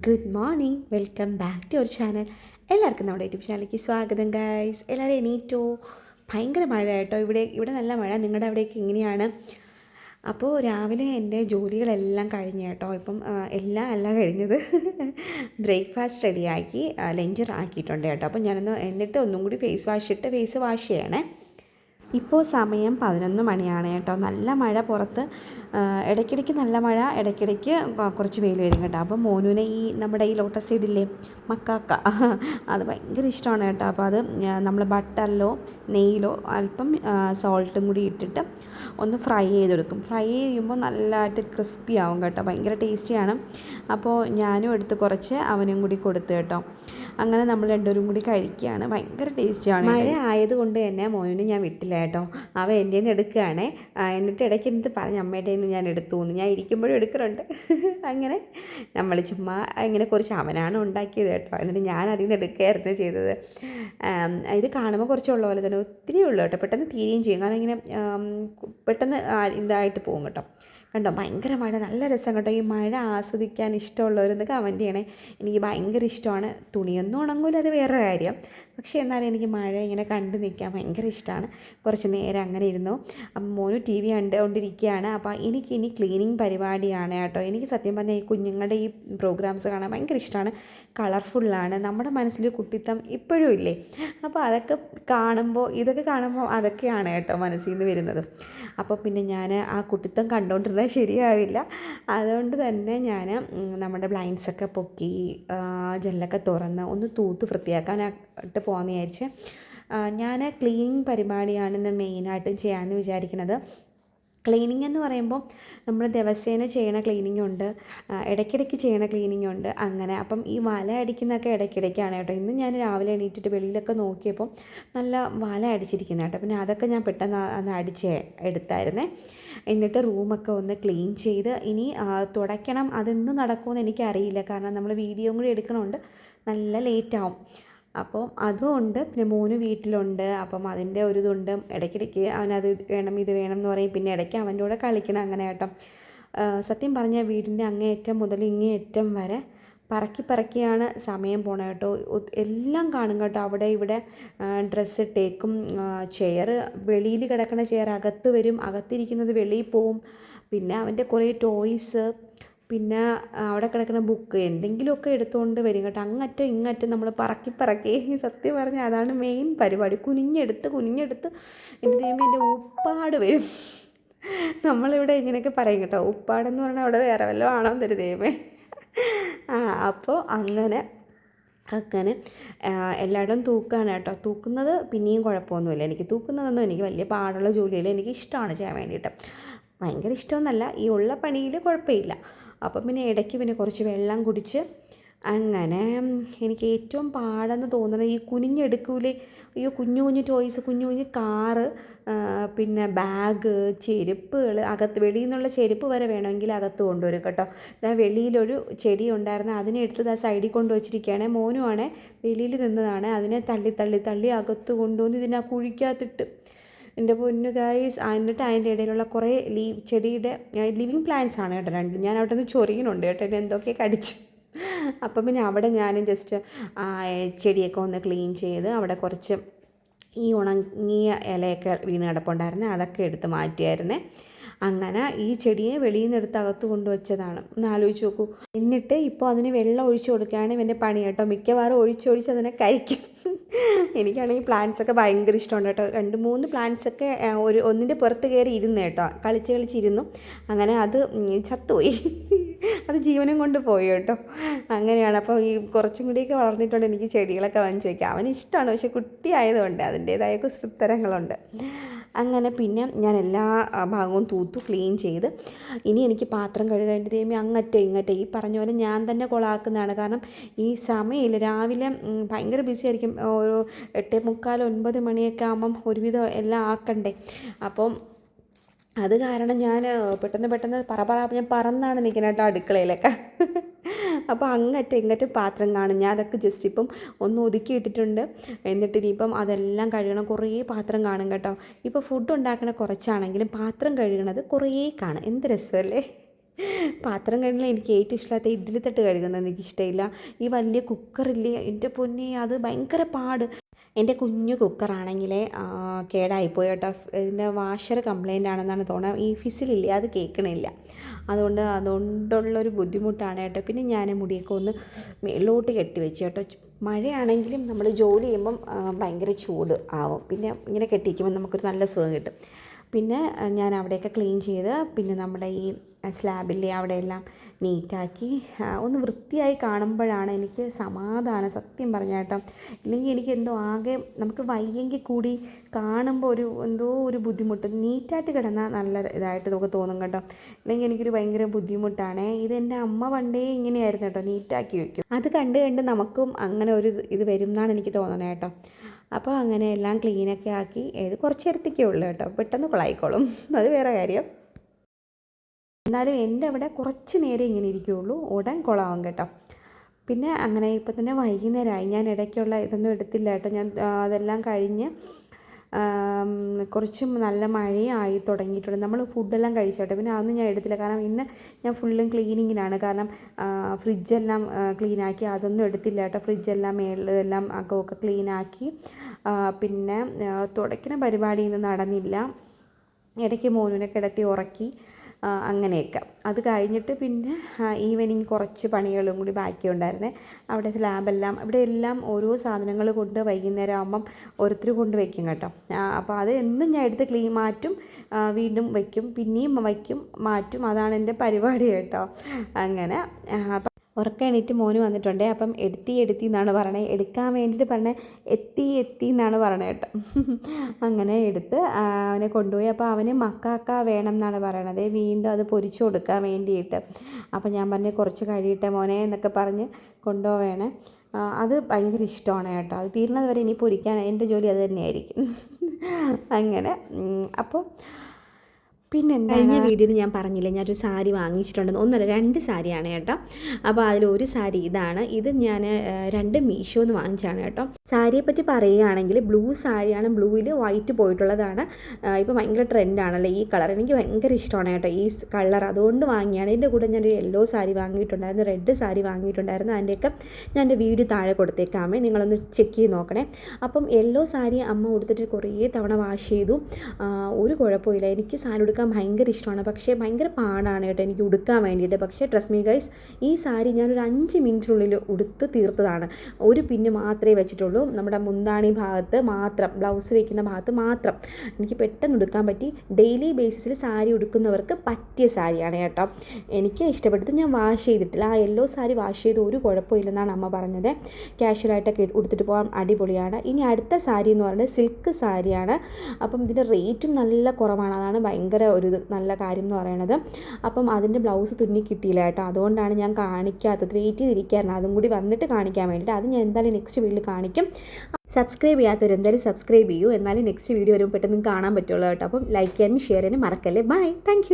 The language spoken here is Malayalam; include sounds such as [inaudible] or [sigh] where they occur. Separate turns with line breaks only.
Good morning welcome back to our channel എല്ലാവർക്കും നമ്മുടെ യൂട്യൂബ് ചാനലിലേക്ക് സ്വാഗതം ഗൈസ് എല്ലാവരും എണീറ്റോ? ഭയങ്കര മഴ കേട്ടോ ഇവിടെ. ഇവിടെ നല്ല മഴ. നിങ്ങളുടെ അവിടെയൊക്കെ എങ്ങനെയാണ്? അപ്പോൾ രാവിലെ എന്റെ ജോലികളെല്ലാം കഴിഞ്ഞു കേട്ടോ. ഇപ്പം എല്ലാം അല്ല കഴിഞ്ഞത്. ബ്രേക്ക്ഫാസ്റ്റ് റെഡിയാക്കി ലഞ്ച് ആക്കിയിട്ടുണ്ട് കേട്ടോ. അപ്പം ഞാനൊന്ന് എന്നിട്ട് ഒന്നും കൂടി ഫേസ് വാഷ് ഇട്ട് ഫേസ് വാഷ് ചെയ്യണേ. ഇപ്പോൾ സമയം പതിനൊന്ന് മണിയാണ് കേട്ടോ. നല്ല മഴ പുറത്ത് ഇടയ്ക്കിടയ്ക്ക് നല്ല മഴ ഇടയ്ക്കിടയ്ക്ക് കുറച്ച് വെയിൽ വരും കേട്ടോ. അപ്പോൾ മോനുവിനെ ഈ നമ്മുടെ ഈ ലോട്ടസ് സീഡില്ലേ മക്കാക്ക [laughs] അത് ഭയങ്കര ഇഷ്ടമാണ് കേട്ടോ. അപ്പോൾ അത് നമ്മൾ ബട്ടറിലോ നെയ്യിലോ അല്പം സോൾട്ടും കൂടി ഇട്ടിട്ട് ഒന്ന് ഫ്രൈ ചെയ്തെടുക്കും. ഫ്രൈ ചെയ്യുമ്പോൾ നല്ലതായിട്ട് ക്രിസ്പി ആവും കേട്ടോ. ഭയങ്കര ടേസ്റ്റിയാണ്. അപ്പോൾ ഞാനും എടുത്ത് കുറച്ച് അവനും കൂടി കൊടുത്ത് കേട്ടോ. അങ്ങനെ നമ്മൾ രണ്ടുപേരും കൂടി കഴിക്കുകയാണ്. ഭയങ്കര ടേസ്റ്റിയാണ് മഴ ആയതുകൊണ്ട് തന്നെ മോനുവിന് ഞാൻ വിട്ടില്ല കേട്ടോ. അവ എന്റെ നിന്ന് എടുക്കുകയാണേ എന്നിട്ട് ഇടയ്ക്ക് എന്ത് പറഞ്ഞ്? അമ്മയുടെ നിന്ന് ഞാൻ എടുത്തു എന്ന്. ഞാൻ ഇരിക്കുമ്പോഴും എടുക്കാറുണ്ട് [laughs] അങ്ങനെ നമ്മൾ ചുമ്മാ ഇങ്ങനെ കുറച്ച് അവനാണ് ഉണ്ടാക്കിയത് കേട്ടോ. എന്നിട്ട് ഞാൻ അതിൽ നിന്ന് എടുക്കുകയായിരുന്നു ചെയ്തത്. ഇത് കാണുമ്പോൾ കുറച്ചുള്ള പോലെ തന്നെ ഒത്തിരി ഉള്ളു കേട്ടോ. പെട്ടെന്ന് തീരുകയും ചെയ്യും. കാരണം ഇങ്ങനെ പെട്ടെന്ന് ഇതായിട്ട് പോകും കേട്ടോ. കണ്ടോ? ഭയങ്കര മഴ നല്ല രസം കേട്ടോ ഈ മഴ ആസ്വദിക്കാൻ ഇഷ്ടമുള്ളവരെന്ന് കമന്റ് ചെയ്യണേ. എനിക്ക് ഭയങ്കര ഇഷ്ടമാണ്. തുണിയൊന്നും ഉണങ്ങൂല അത് വേറെ കാര്യം. പക്ഷേ എന്നാലും എനിക്ക് മഴ ഇങ്ങനെ കണ്ടു നിൽക്കാൻ ഭയങ്കര ഇഷ്ടമാണ്. കുറച്ച് നേരം അങ്ങനെ ഇരുന്നു. അപ്പം മോനു ടി വി കണ്ടുകൊണ്ടിരിക്കുകയാണ്. അപ്പോൾ എനിക്ക് ഇനി ക്ലീനിങ് പരിപാടിയാണ് കേട്ടോ. എനിക്ക് സത്യം പറഞ്ഞാൽ ഈ കുഞ്ഞുങ്ങളുടെ ഈ പ്രോഗ്രാംസ് കാണാൻ ഭയങ്കര ഇഷ്ടമാണ്. കളർഫുള്ളാണ്. നമ്മുടെ മനസ്സിൽ കുട്ടിത്തം ഇപ്പോഴും ഇല്ലേ? അപ്പോൾ അതൊക്കെ കാണുമ്പോൾ ഇതൊക്കെ കാണുമ്പോൾ അതൊക്കെയാണ് കേട്ടോ മനസ്സിൽ നിന്ന് വരുന്നത്. അപ്പോൾ പിന്നെ ഞാൻ ആ കുട്ടിത്തം കണ്ടുകൊണ്ടിരുന്നത് ശരിയാവില്ല. അതുകൊണ്ട് തന്നെ ഞാൻ നമ്മുടെ ബ്ലൈൻഡ്സൊക്കെ പൊക്കി ജെല്ലൊക്കെ തുറന്ന് ഒന്ന് തൂത്ത് വൃത്തിയാക്കാനായിട്ട് പോകാമെന്ന് വിചാരിച്ച്. ഞാൻ ക്ലീനിങ് പരിപാടിയാണ് ഇന്ന് മെയിനായിട്ടും ചെയ്യാമെന്ന് വിചാരിക്കുന്നത് ക്ലീനിങ് എന്ന് പറയുമ്പോൾ നമ്മൾ ദിവസേന ചെയ്യണ ക്ലീനിങ് ഉണ്ട്. ഇടയ്ക്കിടയ്ക്ക് ചെയ്യണ ക്ലീനിങ് ഉണ്ട്. അങ്ങനെ അപ്പം ഈ വല അടിക്കുന്നതൊക്കെ ഇടയ്ക്കിടയ്ക്കാണ് കേട്ടോ. ഇന്ന് ഞാൻ രാവിലെ എണീറ്റിട്ട് വെളിയിലൊക്കെ നോക്കിയപ്പോൾ നല്ല വല അടിച്ചിരിക്കുന്ന കേട്ടോ. പിന്നെ അതൊക്കെ ഞാൻ പെട്ടെന്ന് അന്ന് അടിച്ച് എടുത്തായിരുന്നേ. എന്നിട്ട് റൂമൊക്കെ ഒന്ന് ക്ലീൻ ചെയ്ത് ഇനി തുടയ്ക്കണം. അതെന്ന് നടക്കുമെന്ന് എനിക്കറിയില്ല. കാരണം നമ്മൾ വീഡിയോ കൂടി എടുക്കണമുണ്ട് നല്ല ലേറ്റാവും അപ്പോൾ അതുമുണ്ട് പിന്നെ മോന് വീട്ടിലുണ്ട്. അപ്പം അതിന്റെ ഒരു ഇതുണ്ട്. ഇടയ്ക്കിടയ്ക്ക് അവനത് വേണം ഇത് വേണം എന്ന് പറയും. പിന്നെ ഇടയ്ക്ക് അവന്റെ കൂടെ കളിക്കണം അങ്ങനെ കേട്ടോ. സത്യം പറഞ്ഞാൽ വീടിന്റെ അങ്ങേയറ്റം മുതൽ ഇങ്ങേയറ്റം വരെ പറക്കി പറക്കിയാണ് സമയം പോണത് കേട്ടോ. എല്ലാം കാണും കേട്ടോ. അവിടെ ഇവിടെ ഡ്രസ്സ് ഇട്ടേക്കും. ചെയർ വെളിയിൽ കിടക്കുന്ന ചെയർ അകത്ത് വരും. അകത്തിരിക്കുന്നത് വെളിയിൽ പോവും. പിന്നെ അവന്റെ കുറേ ടോയ്സ് പിന്നെ അവിടെ കിടക്കുന്ന ബുക്ക് എന്തെങ്കിലുമൊക്കെ എടുത്തുകൊണ്ട് വരും കേട്ടോ. അങ്ങറ്റം ഇങ്ങറ്റം നമ്മൾ പറക്കി പറക്കി. സത്യം പറഞ്ഞാൽ അതാണ് മെയിൻ പരിപാടി. കുനിഞ്ഞെടുത്ത് കുനിഞ്ഞെടുത്ത് എന്റെ ദൈവം എന്റെ ഉപ്പാട് വരും. നമ്മളിവിടെ ഇങ്ങനെയൊക്കെ പറയും കേട്ടോ. ഉപ്പാടെന്ന് പറഞ്ഞാൽ അവിടെ വേറെ വല്ലതും ആണോ എന്നൊരു ദൈവമേ. ആ അപ്പോൾ അങ്ങനെ അങ്ങനെ എല്ലായിടവും തൂക്കാണ് കേട്ടോ. തൂക്കുന്നത് പിന്നെയും കുഴപ്പമൊന്നുമില്ല. എനിക്ക് തൂക്കുന്നതൊന്നും എനിക്ക് വലിയ പാടുള്ള ജോലിയില്ല. എനിക്ക് ഇഷ്ടമാണ് ചെയ്യാൻ വേണ്ടിയിട്ട്. ഭയങ്കര ഇഷ്ടമൊന്നുമല്ല ഈ ഉള്ള പണിയിൽ കുഴപ്പമില്ല. അപ്പം പിന്നെ ഇടയ്ക്ക് പിന്നെ കുറച്ച് വെള്ളം കുടിച്ച് അങ്ങനെ എനിക്ക് ഏറ്റവും പാടെന്ന് തോന്നുന്നത് ഈ കുനിഞ്ഞെടുക്കൂലേ അയ്യോ കുഞ്ഞു കുഞ്ഞു ടോയ്സ് കുഞ്ഞു കുഞ്ഞു കാറ് പിന്നെ ബാഗ് ചെരുപ്പുകൾ അകത്ത് വെളിയിൽ നിന്നുള്ള ചെരുപ്പ് വരെ വേണമെങ്കിൽ അകത്ത് കൊണ്ടുവരും കേട്ടോ. ഞാൻ വെളിയിലൊരു ചെടി ഉണ്ടായിരുന്നു അതിനെ എടുത്ത് ആ സൈഡിൽ കൊണ്ടു വച്ചിരിക്കുകയാണ്. മോനുമാണ് വെളിയിൽ നിന്നതാണ് അതിനെ തള്ളി തള്ളി തള്ളി അകത്ത് കൊണ്ടുവന്ന് ഇതിനെ കുഴിക്കകത്തിട്ട് എന്റെ പൊന്നു ഗൈസ് എന്നിട്ട് അതിന്റെ ഇടയിലുള്ള കുറേ ലീവ് ചെടിയുടെ ലിവിങ് പ്ലാന്റ്സ് ആണ് കേട്ടോ രണ്ടും. ഞാൻ അവിടെ നിന്ന് ചൊറിയുന്നുണ്ട് കേട്ടോ എന്നെ എന്തൊക്കെ കടിച്ച്. അപ്പം പിന്നെ അവിടെ ഞാനും ജസ്റ്റ് ചെടിയൊക്കെ ഒന്ന് ക്ലീൻ ചെയ്ത് അവിടെ കുറച്ച് ഈ ഉണങ്ങിയ ഇലയൊക്കെ വീണ് കിടപ്പുണ്ടായിരുന്നേ അതൊക്കെ എടുത്ത് മാറ്റിയായിരുന്നേ. അങ്ങനെ ഈ ചെടിയെ വെളിയിൽ നിന്ന് എടുത്ത് അകത്ത് കൊണ്ടുവച്ചതാണ്. ഒന്ന് ആലോചിച്ച് നോക്കൂ. എന്നിട്ട് ഇപ്പോൾ അതിന് വെള്ളം ഒഴിച്ചു കൊടുക്കുകയാണ് ഇവന്റെ പണി കേട്ടോ. മിക്കവാറും ഒഴിച്ചൊഴിച്ച് അതിനെ കഴിക്കും. എനിക്കാണെങ്കിൽ പ്ലാന്റ്സ് ഒക്കെ ഭയങ്കര ഇഷ്ടമുണ്ട് കേട്ടോ. രണ്ട് മൂന്ന് പ്ലാന്റ്സ് ഒക്കെ ഒരു ഒന്നിന്റെ പുറത്ത് കയറി ഇരുന്ന് കേട്ടോ. കളിച്ച് കളിച്ചിരുന്നു അങ്ങനെ അത് ചത്തുപോയി. അത് ജീവനം കൊണ്ട് പോയി കേട്ടോ. അങ്ങനെയാണ്. അപ്പോൾ ഈ കുറച്ചും കൂടിയൊക്കെ വളർന്നിട്ടുണ്ട് എനിക്ക് ചെടികളൊക്കെ വാങ്ങിച്ചു വയ്ക്കാം അവന് ഇഷ്ടമാണ്. പക്ഷെ കുട്ടിയായതുകൊണ്ട് അതിന്റേതായ കുസൃത്തരങ്ങളുണ്ട്. അങ്ങനെ പിന്നെ ഞാൻ എല്ലാ ഭാഗവും തൂത്തു ക്ലീൻ ചെയ്ത് ഇനി എനിക്ക് പാത്രം കഴുകാൻ തേമി അങ്ങറ്റോ ഇങ്ങറ്റോ ഈ പറഞ്ഞ പോലെ ഞാൻ തന്നെ കൊളാക്കുന്നതാണ്. കാരണം ഈ സമയമില്ല. രാവിലെ ഭയങ്കര ബിസി ആയിരിക്കും. ഒരു എട്ട് മുക്കാൽ ഒൻപത് മണിയൊക്കെ ആകുമ്പം ഒരുവിധം എല്ലാം ആക്കണ്ടേ. അപ്പം അത് കാരണം ഞാൻ പെട്ടെന്ന് പെട്ടെന്ന് പറ പറ ഞാൻ പറന്നാണ് നിൽക്കുന്നത് കേട്ടോ അടുക്കളയിലൊക്കെ. അപ്പോൾ അങ്ങറ്റം ഇങ്ങറ്റം പാത്രം കാണും. ഞാൻ അതൊക്കെ ജസ്റ്റ് ഇപ്പം ഒന്ന് ഒതുക്കി ഇട്ടിട്ടുണ്ട്. എന്നിട്ട് ഇനിയിപ്പം അതെല്ലാം കഴുകണം. കുറേ പാത്രം കാണും കേട്ടോ. ഇപ്പോൾ ഫുഡ് ഉണ്ടാക്കണ കുറച്ചാണെങ്കിലും പാത്രം കഴുകണത് കുറേ കാണും. എന്ത് രസമല്ലേ? പാത്രം കഴുകണ എനിക്ക് ഏറ്റവും ഇഷ്ടമില്ലാത്ത ഇഡ്ഡലി തട്ട് കഴുകുന്നത് എനിക്ക് ഇഷ്ടമില്ല. ഈ വലിയ കുക്കറില്ലേ എന്റെ പൊന്നെ അത് ഭയങ്കര പാട്. എന്റെ കുഞ്ഞു കുക്കറാണെങ്കിൽ കേടായിപ്പോയി കേട്ടോ. ഇതിന്റെ വാഷർ കംപ്ലൈന്റ് ആണെന്നാണ് തോന്നുന്നത്. ഈ ഫിസിലില്ലേ അത് കേൾക്കണില്ല. അതുകൊണ്ട് അതുകൊണ്ടുള്ളൊരു ബുദ്ധിമുട്ടാണ് കേട്ടോ. പിന്നെ ഞാൻ മുടിയൊക്കെ ഒന്ന് മേളിലോട്ട് കെട്ടി വെച്ച് കേട്ടോ. മഴയാണെങ്കിലും നമ്മൾ ജോലി ചെയ്യുമ്പം ഭയങ്കര ചൂട് ആവും. പിന്നെ ഇങ്ങനെ കെട്ടിക്കുമ്പോൾ നമുക്കൊരു നല്ല സുഖം കിട്ടും. പിന്നെ ഞാൻ അവിടെയൊക്കെ ക്ലീൻ ചെയ്ത് പിന്നെ നമ്മുടെ ഈ സ്ലാബില്ലേ അവിടെയെല്ലാം നീറ്റാക്കി. ഒന്ന് വൃത്തിയായി കാണുമ്പോഴാണ് എനിക്ക് സമാധാനം. സത്യം പറഞ്ഞ കേട്ടോ. ഇല്ലെങ്കിൽ എനിക്ക് എന്തോ ആകെ നമുക്ക് വയ്യെങ്കിൽ കൂടി കാണുമ്പോൾ ഒരു എന്തോ ഒരു ബുദ്ധിമുട്ട്. നീറ്റായിട്ട് കിടന്നാൽ നല്ല ഇതായിട്ട് നമുക്ക് തോന്നും കേട്ടോ. ഇല്ലെങ്കിൽ എനിക്കൊരു ഭയങ്കര ബുദ്ധിമുട്ടാണ്. ഇത് എന്റെ അമ്മ പണ്ടേ ഇങ്ങനെയായിരുന്നു കേട്ടോ. നീറ്റാക്കി വയ്ക്കും. അത് കണ്ട് കണ്ട് നമുക്കും അങ്ങനെ ഒരു ഇത് വരും എന്നാണ് എനിക്ക് തോന്നണേ കേട്ടോ. അപ്പോൾ അങ്ങനെ എല്ലാം ക്ലീനൊക്കെ ആക്കി. ഏത് കുറച്ച് നേരത്തേക്കേ ഉള്ളൂ കേട്ടോ. പെട്ടെന്ന് കൊളായിക്കോളും. അത് വേറെ കാര്യം. എന്നാലും എന്റെ അവിടെ കുറച്ച് നേരം ഇങ്ങനെ ഇരിക്കുകയുള്ളൂ ഉടൻ കുളമാവും കേട്ടോ. പിന്നെ അങ്ങനെ ഇപ്പം തന്നെ വൈകുന്നേരമായി. ഞാൻ ഇടയ്ക്കുള്ള ഇതൊന്നും എടുത്തില്ല കേട്ടോ. ഞാൻ അതെല്ലാം കഴിഞ്ഞ് കുറച്ച് നല്ല മഴയായി തുടങ്ങിയിട്ടുണ്ട്. നമ്മൾ ഫുഡെല്ലാം കഴിച്ചോട്ടെ പിന്നെ അതൊന്നും ഞാൻ എടുത്തില്ല. കാരണം ഇന്ന് ഞാൻ ഫുള്ളും ക്ലീനിങ്ങിനാണ്. കാരണം ഫ്രിഡ്ജെല്ലാം ക്ലീനാക്കി. അതൊന്നും എടുത്തില്ല കേട്ടോ. ഫ്രിഡ്ജെല്ലാം മേളിലെല്ലാം അകമൊക്കെ ക്ലീനാക്കി. പിന്നെ തുടയ്ക്കുന്ന പരിപാടി ഇന്ന് നടന്നില്ല. ഇടയ്ക്ക് മോനുവിനെ കിടത്തി ഉറക്കി. അങ്ങനെയൊക്കെ. അത് കഴിഞ്ഞിട്ട് പിന്നെ ഈവനിങ് കുറച്ച് പണികളും കൂടി ബാക്കിയുണ്ടായിരുന്നേ. അവിടെ സ്ലാബെല്ലാം ഇവിടെ എല്ലാം ഓരോ സാധനങ്ങൾ കൊണ്ട് വൈകുന്നേരം ആകുമ്പം ഓരോരുത്തർ കൊണ്ട് വയ്ക്കും കേട്ടോ. അപ്പോൾ അത് എന്നും ഞാൻ എടുത്ത് ക്ലീൻ മാറ്റും വീണ്ടും വയ്ക്കും പിന്നെയും വയ്ക്കും മാറ്റും. അതാണ് എന്റെ പരിപാടി കേട്ടോ. അങ്ങനെ ഉറക്കം എണീറ്റ് മോന് വന്നിട്ടുണ്ട്. അപ്പം എടുത്തി എടുത്തി എന്നാണ് പറയണേ. എടുക്കാൻ വേണ്ടിയിട്ട് പറഞ്ഞത് എത്തി എത്തി എന്നാണ് പറയണത് കേട്ടോ. [laughs] അങ്ങനെ എടുത്ത് അവനെ കൊണ്ടുപോയി. അപ്പോൾ അവന് മക്കാക്ക വേണം എന്നാണ് പറയണത്. വീണ്ടും അത് പൊരിച്ചു കൊടുക്കാൻ വേണ്ടിയിട്ട്. അപ്പം ഞാൻ പറഞ്ഞ് കുറച്ച് കഴിയട്ടെ മോനെ എന്നൊക്കെ പറഞ്ഞ് കൊണ്ടുപോവേണേ. അത് ഭയങ്കര ഇഷ്ടമാണ് കേട്ടോ. അത് തീരുന്നത് വരെ ഇനി പൊരിക്കാൻ എന്റെ ജോലി അത് തന്നെയായിരിക്കും. [laughs] അങ്ങനെ അപ്പോൾ പിന്നെ കഴിഞ്ഞ വീഡിയോയിൽ ഞാൻ പറഞ്ഞില്ലേ ഞാനൊരു സാരി വാങ്ങിച്ചിട്ടുണ്ടെന്ന്. ഒന്നല്ല രണ്ട് സാരിയാണ് കേട്ടോ. അപ്പോൾ അതിൽ ഒരു സാരി ഇതാണ്. ഇത് ഞാൻ രണ്ട് മീഷോന്ന് വാങ്ങിച്ചാണ് കേട്ടോ. സാരിയെ പറ്റി പറയുകയാണെങ്കിൽ ബ്ലൂ സാരിയാണ് ബ്ലൂവിൽ വൈറ്റ് പോയിട്ടുള്ളതാണ്. ഇപ്പോൾ ഭയങ്കര ട്രെൻഡാണല്ലോ ഈ കളർ. എനിക്ക് ഭയങ്കര ഇഷ്ടമാണ് കേട്ടോ ഈ കളർ. അതുകൊണ്ട് വാങ്ങിയാണ്. ഇതിന്റെ കൂടെ ഞാനൊരു യെല്ലോ സാരി വാങ്ങിയിട്ടുണ്ടായിരുന്നു റെഡ് സാരി വാങ്ങിയിട്ടുണ്ടായിരുന്നു. അതിന്റെയൊക്കെ ഞാൻ എന്റെ വീഡിയോ താഴെ കൊടുത്തേക്കാമേ. നിങ്ങളൊന്ന് ചെക്ക് ചെയ്ത് നോക്കണേ. അപ്പം യെല്ലോ സാരി അമ്മ കൊടുത്തിട്ട് കുറേ തവണ വാഷ് ചെയ്തു. ഒരു കുഴപ്പമില്ല. എനിക്ക് സാരി ഉടുക്കാൻ ഭയങ്കര ഇഷ്ടമാണ്. പക്ഷേ ഭയങ്കര പാടാണ് കേട്ടോ എനിക്ക് ഉടുക്കാൻ വേണ്ടിയിട്ട്. പക്ഷേ ട്രസ് മീ ഗൈസ് ഈ സാരി ഞാനൊരു അഞ്ച് മിനിറ്റിനുള്ളിൽ ഉടുത്ത് തീർത്തതാണ്. ഒരു പിന്ന് മാത്രമേ വെച്ചിട്ടുള്ളൂ. നമ്മുടെ മുന്താണി ഭാഗത്ത് മാത്രം ബ്ലൗസ് വയ്ക്കുന്ന ഭാഗത്ത് മാത്രം എനിക്ക് പെട്ടെന്ന് ഉടുക്കാൻ പറ്റി. ഡെയിലി ബേസിസിൽ സാരി ഉടുക്കുന്നവർക്ക് പറ്റിയ സാരിയാണ് കേട്ടോ. എനിക്ക് ഇഷ്ടപ്പെട്ടത് ഞാൻ വാഷ് ചെയ്തിട്ടില്ല. ആ യെല്ലോ സാരി വാഷ് ചെയ്ത് ഒരു കുഴപ്പമില്ലെന്നാണ് അമ്മ പറഞ്ഞത്. ക്യാഷ്വലായിട്ടൊക്കെ ഉടുത്തിട്ട് പോകാൻ അടിപൊളിയാണ്. ഇനി അടുത്ത സാരി എന്ന് പറയുന്നത് സിൽക്ക് സാരിയാണ്. അപ്പം ഇതിന്റെ റേറ്റും നല്ല കുറവാണ്. അതാണ് ഭയങ്കര ഒരു നല്ല കാര്യം എന്ന് പറയുന്നത് അപ്പം അതിന്റെ ബ്ലൗസ് തുന്നി കിട്ടിയില്ല കേട്ടോ. അതുകൊണ്ടാണ് ഞാൻ കാണിക്കാത്തത്. വെയിറ്റ് ചെയ്തിരിക്കുകയായിരുന്നു. അതും കൂടി വന്നിട്ട് കാണിക്കാൻ വേണ്ടിയിട്ട്. അത് ഞാൻ എന്തായാലും നെക്സ്റ്റ് വീട്ടിൽ കാണിക്കും. സബ്സ്ക്രൈബ് ചെയ്യാത്തവർ എന്തായാലും സബ്സ്ക്രൈബ് ചെയ്യൂ. എന്നാലും നെക്സ്റ്റ് വീഡിയോ വരുമ്പോൾ പെട്ടെന്ന് കാണാൻ പറ്റുള്ളൂ കേട്ടോ. അപ്പം ലൈക്ക് ചെയ്യാനും ഷെയർ ചെയ്യാനും മറക്കല്ലേ? Bye thank